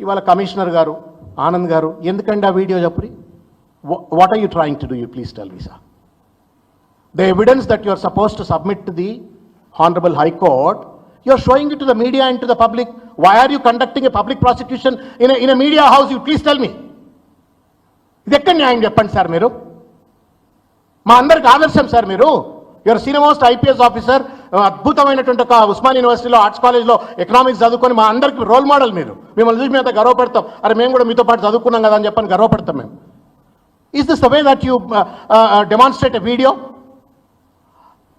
ఇవాళ కమిషనర్ గారు ఆనంద్ గారు ఎందుకండి ఆ video చెప్పుడి what are you trying to do you please tell me sir the evidence that you're suppose to submit to the honourable high court you are showing to the media and to the public why are you conducting a public prosecution in in a media house you please tell me ఇది ఎక్కడ న్యాయం చెప్పండి sir మీరు? మా అందరికి ఆదర్శం sir మీరు? Your సినిమోస్ట్ IPS officer అద్భుతమైనటువంటి ఒక ఉస్మాన్ యూనివర్సిటీలో ఆర్ట్స్ కాలేజ్లో ఎకనామిక్స్ చదువుకొని మా అందరికి రోల్ మోడల్ మీరు. మిమ్మల్ని చూసి మేము గర్వపడతాం. అరే మేము కూడా మీతో పాటు చదువుకున్నాం కదా అని చెప్పని గర్వపడతాం మేము. Is this the way that you demonstrate a video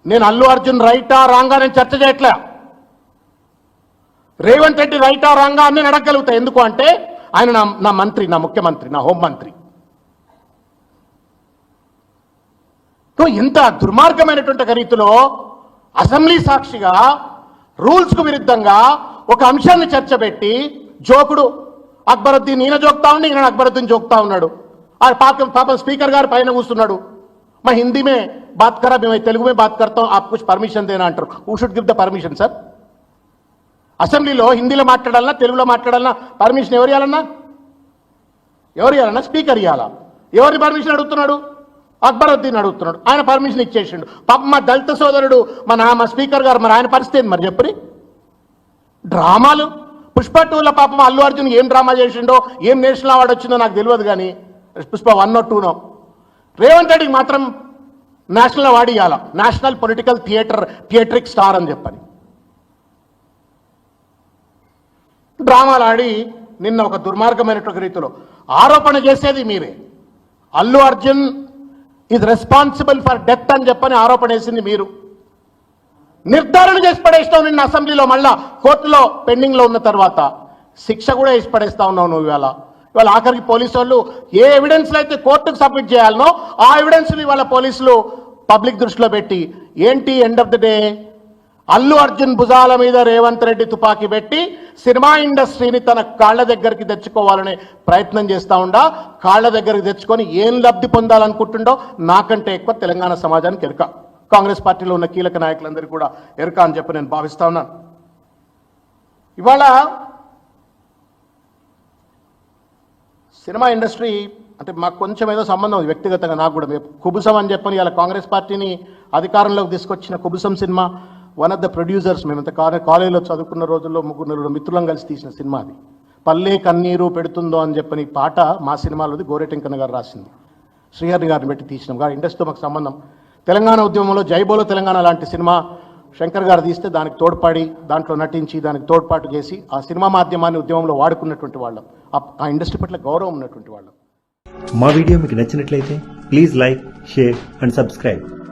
నేను అల్లు అర్జున్ రైటా రాంగా నేను చర్చ చేయట్లే. రేవంత్ రెడ్డి రైటా రాంగా అని నేను అడగగలుగుతా ఎందుకు అంటే ఆయన నా నా మంత్రి నా ముఖ్యమంత్రి నా హోం మంత్రి. ఎంత ఇంత దుర్మార్గమైనటువంటి రీతిలో అసెంబ్లీ సాక్షిగా రూల్స్కు విరుద్ధంగా ఒక అంశాన్ని చర్చబెట్టి జోకుడు అక్బరుద్దీన్ ఈయన జోక్తా ఉండి ఈయన అక్బరుద్దీన్ జోక్తా ఉన్నాడు. ఆ పాపం పాపం స్పీకర్ గారు పైన కూస్తున్నాడు మా హిందీ మే బాత్ కరా మేము తెలుగు మే బాత్ కర్తాం ఆప్ కుछ పర్మిషన్ దేనా? అంటారు. Who should give the permission sir అసెంబ్లీలో హిందీలో మాట్లాడాలన్నా తెలుగులో మాట్లాడాలన్నా పర్మిషన్ ఎవరు ఇవ్వాలన్నా ఎవరు ఇవ్వాలన్నా స్పీకర్ ఇవ్వాలా ఎవరిని పర్మిషన్ అడుగుతున్నాడు? అక్బరుద్దీన్ అడుగుతున్నాడు. ఆయన పర్మిషన్ ఇచ్చేసిండు. పాప మా దళిత సోదరుడు మన మా స్పీకర్ గారు మరి ఆయన పరిస్థితి ఏంది మరి చెప్పరి? డ్రామాలు. పుష్ప టూలో పాపం అల్లు అర్జున్ ఏం డ్రామా చేసిండో ఏం నేషనల్ అవార్డు వచ్చిందో నాకు తెలియదు కానీ Pushpa one no. Two no Revanth రెడ్డికి మాత్రం నేషనల్ అవార్డు ఇవ్వాల national political theatre theatric star అని చెప్పని. డ్రామాలు ఆడి నిన్న ఒక దుర్మార్గమైనటువంటి రీతిలో ఆరోపణ చేసేది మీరే. Allu Arjun is responsible for death అని చెప్పని ఆరోపణ వేసింది మీరు. నిర్ధారణ చేసి పడేస్తావు నిన్న అసెంబ్లీలో మళ్ళా కోర్టులో పెండింగ్లో ఉన్న తర్వాత. శిక్ష కూడా వేసి పడేస్తా ఉన్నావు నువ్వు ఇవాళ. ఇవాళ ఆఖరికి పోలీసు వాళ్ళు ఏ ఎవిడెన్స్లు అయితే కోర్టుకు సబ్మిట్ చేయాలనో ఆ ఎవిడెన్స్ని ఇవాళ పోలీసులు పబ్లిక్ దృష్టిలో పెట్టి ఏంటి end of the day Allu Arjun భుజాల మీద రేవంత్ రెడ్డి తుపాకీ పెట్టి సినిమా ఇండస్ట్రీని తన కాళ్ళ దగ్గరికి తెచ్చుకోవాలనే ప్రయత్నం చేస్తా ఉండా. కాళ్ళ దగ్గరికి తెచ్చుకొని ఏం లబ్ధి పొందాలనుకుంటుండో నాకంటే ఎక్కువ తెలంగాణ సమాజానికి ఎరుక. కాంగ్రెస్ పార్టీలో ఉన్న కీలక నాయకులందరికీ కూడా ఎరుక అని చెప్పి నేను భావిస్తా ఉన్నాను. ఇవాళ సినిమా ఇండస్ట్రీ అంటే మాకు కొంచెం ఏదో సంబంధం వ్యక్తిగతంగా నాకు కూడా. కుబుసం అని చెప్పని ఇలా కాంగ్రెస్ పార్టీని అధికారంలోకి తీసుకొచ్చిన Kubusam cinema one of the producers మేము కాలేజీలో చదువుకున్న రోజుల్లో ముగ్గురు నలుగురు మిత్రులం కలిసి తీసిన సినిమా అది. పల్లె కన్నీరు పెడుతుందో అని చెప్పని పాట మా సినిమాలోది గోరెటెంకన్న గారు రాసింది. శ్రీహరి గారిని పెట్టి తీసినాం. గారు ఇండస్ట్రీతో మాకు సంబంధం. తెలంగాణ ఉద్యమంలో జైబోలో తెలంగాణ లాంటి సినిమా శంకర్ గారు తీస్తే దానికి తోడ్పడి దాంట్లో నటించి దానికి తోడ్పాటు చేసి ఆ సినిమా మాధ్యమాన్ని ఉద్యమంలో వాడుకున్నటువంటి వాళ్ళం. ఆ- ఆ ఇండస్ట్రీ పట్ల గౌరవం ఉన్నటువంటి వాళ్ళం. మా వీడియో మీకు నచ్చినట్లయితే please like share and subscribe.